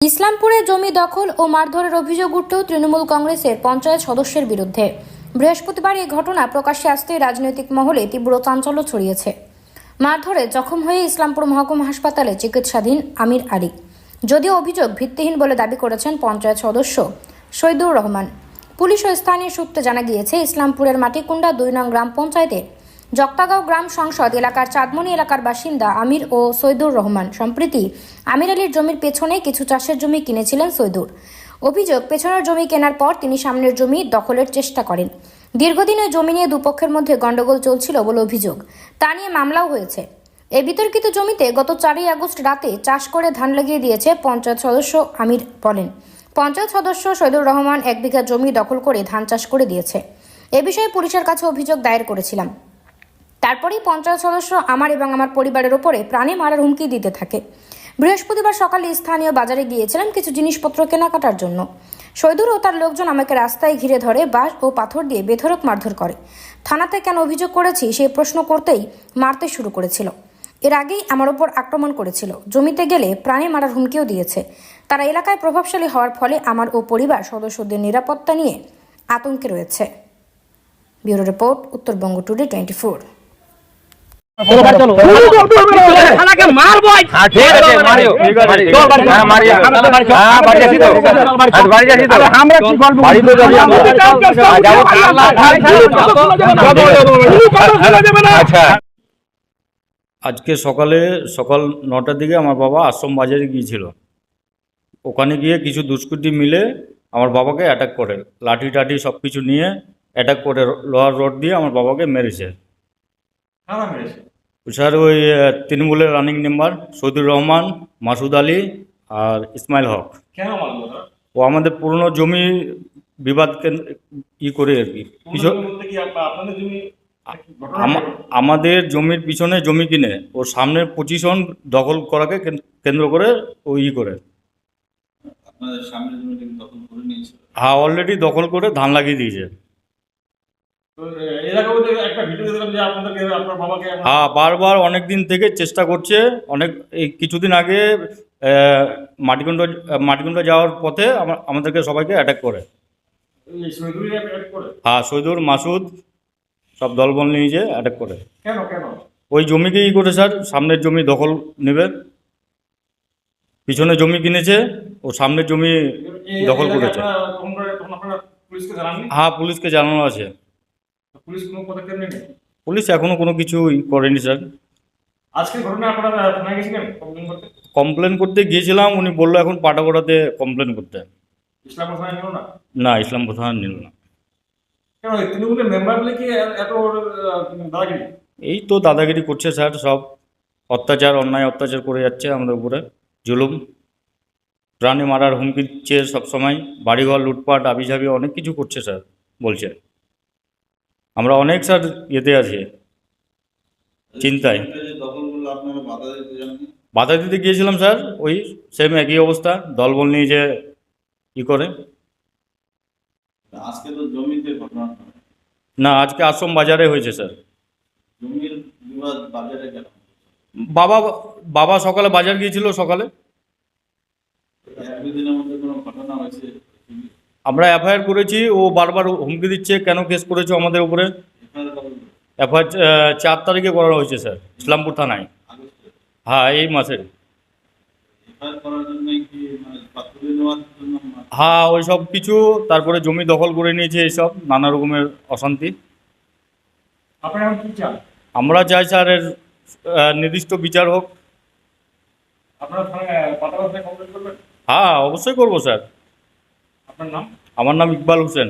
ইসলামপুরে জমি দখল ও মারধরের অভিযোগ উঠতেও তৃণমূল কংগ্রেসের পঞ্চায়েত সদস্যের বিরুদ্ধে। বৃহস্পতিবার এই ঘটনা প্রকাশ্যে আসতেই রাজনৈতিক মহলে তীব্র চাঞ্চল্য ছড়িয়েছে। মারধরে জখম হয়ে ইসলামপুর মহকুমা হাসপাতালে চিকিৎসাধীন আমির আলী। যদিও অভিযোগ ভিত্তিহীন বলে দাবি করেছেন পঞ্চায়েত সদস্য শহীদুর রহমান। পুলিশ ও স্থানীয় সূত্রে জানা গিয়েছে, ইসলামপুরের মাটিকুন্ডা দুই নং গ্রাম পঞ্চায়েতের জক্তাগাঁও গ্রাম সংসদ এলাকার চাঁদমণি এলাকার বাসিন্দা আমির ও সৈদুর রহমান। সম্প্রতি আমির আলীর জমির পেছনে কিছু চাষের জমি কিনেছিলেন সৈদুর। অভিযোগ, পেছনের জমি কেনার পর তিনি সামনের জমি দখলের চেষ্টা করেন। দীর্ঘদিন জমি নিয়ে দুপক্ষের মধ্যে গন্ডগোল চলছিল বলে অভিযোগ। তা নিয়ে মামলাও হয়েছে। এই বিতর্কিত জমিতে গত চারই আগস্ট রাতে চাষ করে ধান লাগিয়ে দিয়েছে পঞ্চায়েত সদস্য আমির বলেন। পঞ্চায়েত সদস্য সৈদুর রহমান এক বিঘা জমি দখল করে ধান চাষ করে দিয়েছে। এ বিষয়ে পুলিশের কাছে অভিযোগ দায়ের করেছিলাম। তারপরেই পঞ্চায়েত সদস্য আমার এবং আমার পরিবারের ওপরে প্রাণে মারার হুমকি দিতে থাকে। বৃহস্পতিবার সকালে স্থানীয় বাজারে গিয়েছিলাম কিছু জিনিসপত্র কেনাকাটার জন্য। শহীদুর ও তার লোকজন আমাকে রাস্তায় ঘিরে ধরে বাঁশ ও পাথর দিয়ে বেধরক মারধর করে। থানাতে কেন অভিযোগ করেছি সেই প্রশ্ন করতেই মারতে শুরু করেছিল। এর আগেই আমার ওপর আক্রমণ করেছিল। জমিতে গেলে প্রাণে মারার হুমকিও দিয়েছে। তারা এলাকায় প্রভাবশালী হওয়ার ফলে আমার ও পরিবার সদস্যদের নিরাপত্তা নিয়ে আতঙ্কে রয়েছে। Bureau report, Uttarbanga today twenty four. আজকে সকালে সকাল নটার দিকে আমার বাবা আশ্রম বাজারে গিয়েছিল ওখানে গিয়ে কিছু দুষ্কৃতী মিলে আমার বাবাকে অ্যাটাক করে লাঠি টাঠি সব কিছু নিয়ে অ্যাটাক করে লোহার রড দিয়ে আমার বাবাকে মেরেছে স্যার ওই তৃণমূলের রানিং মেম্বার সৌদুর রহমান মাসুদ আলী আর ইসমাইল হক। কেন ও আমাদের পুরনো জমি বিবাদ কেন- ই করে আর কি। আমাদের জমির পিছনে জমি কিনে ও সামনের পজিশন দখল করাকে কেন্দ্র করে ও ই করে। হ্যাঁ অলরেডি দখল করে ধান লাগিয়ে দিয়েছে। হ্যাঁ বারবার অনেক দিন থেকে চেষ্টা করছে অনেক এই কিছুদিন আগে মাটিকুণ্ড মাটিকুণ্ড যাওয়ার পথে আমাদেরকে সবাইকে অ্যাটাক করে। হ্যাঁ সৈদুর মাসুদ সব দলবল নিয়ে যে অ্যাটাক করে। কেন কেন? ওই জমিকে ই করে স্যার? সামনের জমি দখল নেবে। পিছনে জমি কিনেছে ও সামনের জমি দখল করেছে। হ্যাঁ পুলিশকে জানানো আছে। পুলিশ কোনো পদক্ষেপ নেয়নি? পুলিশ এখনও কোনো কিছু ই করেনি স্যার। আজকে ঘটনা আপনারা থানায় গেছিলেন কমপ্লেন করতে? কমপ্লেন করতে গিয়েছিলাম উনি বলল এখন পাটাগোড়াতে কমপ্লেন করতে। ইসলাম থানায় নিল না? না ইসলাম প্রধান নিল না। কেন তৃণমূলের মেম্বার বলে কি এত দাদাগিরি? এই তো দাদাগিরি করছে স্যার সব। অত্যাচার অন্যায় অত্যাচার করে যাচ্ছে আমাদের উপরে জুলুম। প্রাণে মারার হুমকি দিচ্ছে সবসময়। বাড়িঘর লুটপাট আবিঝাবি অনেক কিছু করছে স্যার বলছে। আমরা অনেক স্যার ইয়েতে আছি। চিন্তায়। বাধা দিতে বাধা দিতে গিয়েছিলাম স্যার ওই সেম একই অবস্থা দলবল নিয়ে যে ই করে। আজকে তো জমিতে ঘটনা। না আজকে আশ্রম বাজারে হয়েছে স্যার। জমির বিবাদ বাজারে কেন? বাবা বাবা সকালে বাজার গিয়েছিল সকালে। এক দুদিনের মধ্যে কোনো ঘটনা হয়েছে? আমরা এফআইআর করেছি ও বারবার হুমকি দিচ্ছে কেন কেস করেছ আমাদের উপরে? এফআইআর চার তারিখে করা হয়েছে স্যার ইসলামপুর থানায়। হ্যাঁ এই মাসের। হ্যাঁ ওই সব কিছু তারপরে জমি দখল করে নিয়েছে এইসব নানা রকমের অশান্তি। আমরা চাই স্যার এর নির্দিষ্ট বিচার হোক। হ্যাঁ অবশ্যই করব স্যার। আপনার নাম? আমার নাম ইকবাল হোসেন।